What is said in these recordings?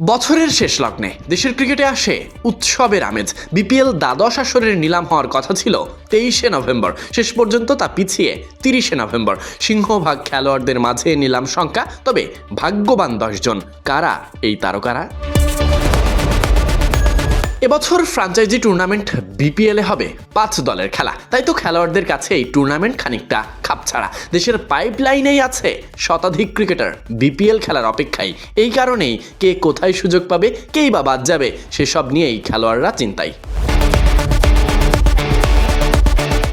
বছরের শেষ লগ্নে দেশের ক্রিকেটে আসে উৎসবের আমেজ। বিপিএল দ্বাদশ আসরের নিলাম হওয়ার কথা ছিল তেইশে নভেম্বর। শেষ পর্যন্ত তা পিছিয়ে তিরিশে নভেম্বর। সিংহভাগ খেলোয়াড়দের মাঝে নিলাম সংখ্যা তবে ভাগ্যবান দশজন। কারা এই তারকারা? এবছর ফ্রাঞ্চাইজি টুর্নামেন্ট বিপিএলে হবে পাঁচ দলের খেলা। তাই তো খেলোয়াড়দের কাছে এই টুর্নামেন্ট খানিকটা খাপছাড়া দেশের পাইপলাইনেই আছে শতাধিক ক্রিকেটার বিপিএল খেলার অপেক্ষায়। এই কারণেই কে কোথায় সুযোগ পাবে, কেই বা বাদ যাবে, সেসব নিয়েই খেলোয়াড়রা চিন্তায়।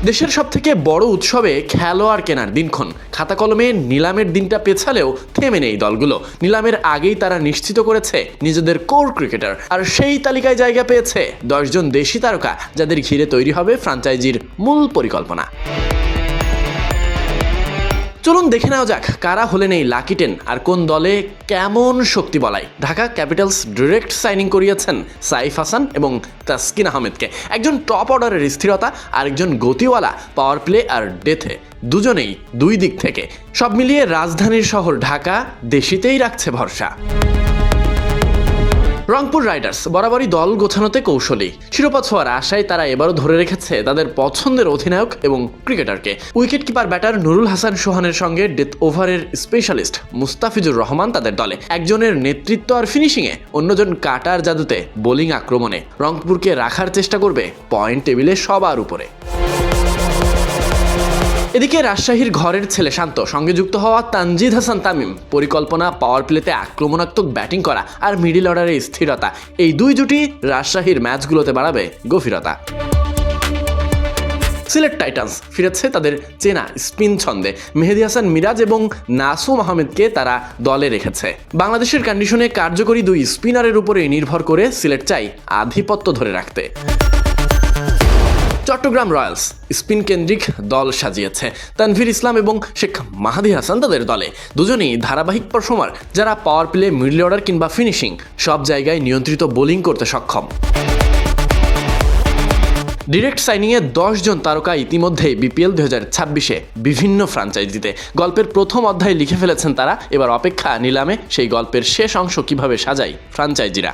দেশের সব থেকে বড় উৎসবে খেলোয়াড় কেনার দিনক্ষণ। খাতা কলমে নিলামের দিনটা পেছালেও থেমে নেই দলগুলো। নিলামের আগেই তারা নিশ্চিত করেছে নিজেদের কোর ক্রিকেটার আর সেই তালিকায় জায়গা পেয়েছে দশজন দেশি তারকা, যাদের ঘিরে তৈরি হবে ফ্রাঞ্চাইজির মূল পরিকল্পনা। চলুন দেখে নেওয়া যাক কারা হলেন এই লাকি টেন আর কোন দলে কেমন শক্তি বলায়। ঢাকা ক্যাপিটালস ডিরেক্ট সাইনিং করিয়েছেন সাইফ হাসান এবং তাসকিন আহমেদকে। একজন টপ অর্ডারের স্থিরতা আর একজন গতিওয়ালা, পাওয়ার প্লে আর ডেথে। দুজনেই দুই দিক থেকে। সব মিলিয়ে রাজধানীর শহর ঢাকা, দেশিতেই রাখছে ভরসা। রংপুর রাইডার্স বরাবরই দল গোছানোতে কৌশলী। শিরোপা ছোঁয়ার আশায় তারা এবারও ধরে রেখেছে তাদের পছন্দের অধিনায়ক এবং ক্রিকেটারকে। Wicket keeper batter Nurul Hasan সোহানের সঙ্গে ডেথ ওভারের স্পেশালিস্ট মুস্তাফিজুর রহমান তাদের দলে। একজনের নেতৃত্ব আর ফিনিশিংয়ে অন্যজন কাটার জাদুতে বোলিং আক্রমণে। রংপুরকে রাখার চেষ্টা করবে পয়েন্ট টেবিলে সবার উপরে। এদিকে রাজশাহীর ঘরের ছেলে শান্ত, সঙ্গে যুক্ত হওয়া তানজিদ হাসান তামিম, পরিকল্পনা পাওয়ার প্লেতে আক্রমণাত্মক ব্যাটিং করা আর মিডিল অর্ডারে স্থিরতা। এই দুই জুটি রাজশাহীর ম্যাচগুলোতে বাড়াবে গভীরতা। সিলেট টাইটান্স ফিরেছে তাদের চেনা স্পিন ছন্দে। মেহেদি হাসান মিরাজ এবং নাসুম আহমেদকে তারা দলে রেখেছে। বাংলাদেশের কন্ডিশনে কার্যকরী দুই স্পিনারের উপরে নির্ভর করে সিলেট চাই আধিপত্য ধরে রাখতে। চট্টগ্রাম রয়্যালস স্পিন কেন্দ্রিক দল সাজিয়েছে। তানভীর ইসলাম এবং শেখ মাহাদি হাসান তাদের দলে। দুজনেই ধারাবাহিক পারফর্মার যারা পাওয়ার প্লে, মিডল অর্ডার কিংবা ফিনিশিং সব জায়গায় নিয়ন্ত্রিত বোলিং করতে সক্ষম। ডিরেক্ট সাইনিংয়ে জন তারকা ইতিমধ্যেই বিপিএল দু হাজার ছাব্বিশে বিভিন্ন ফ্রাঞ্চাইজিতে গল্পের প্রথম অধ্যায় লিখে ফেলেছেন তারা। এবার অপেক্ষা নিলামে সেই গল্পের শেষ অংশ কীভাবে সাজায় ফ্রাঞ্চাইজিরা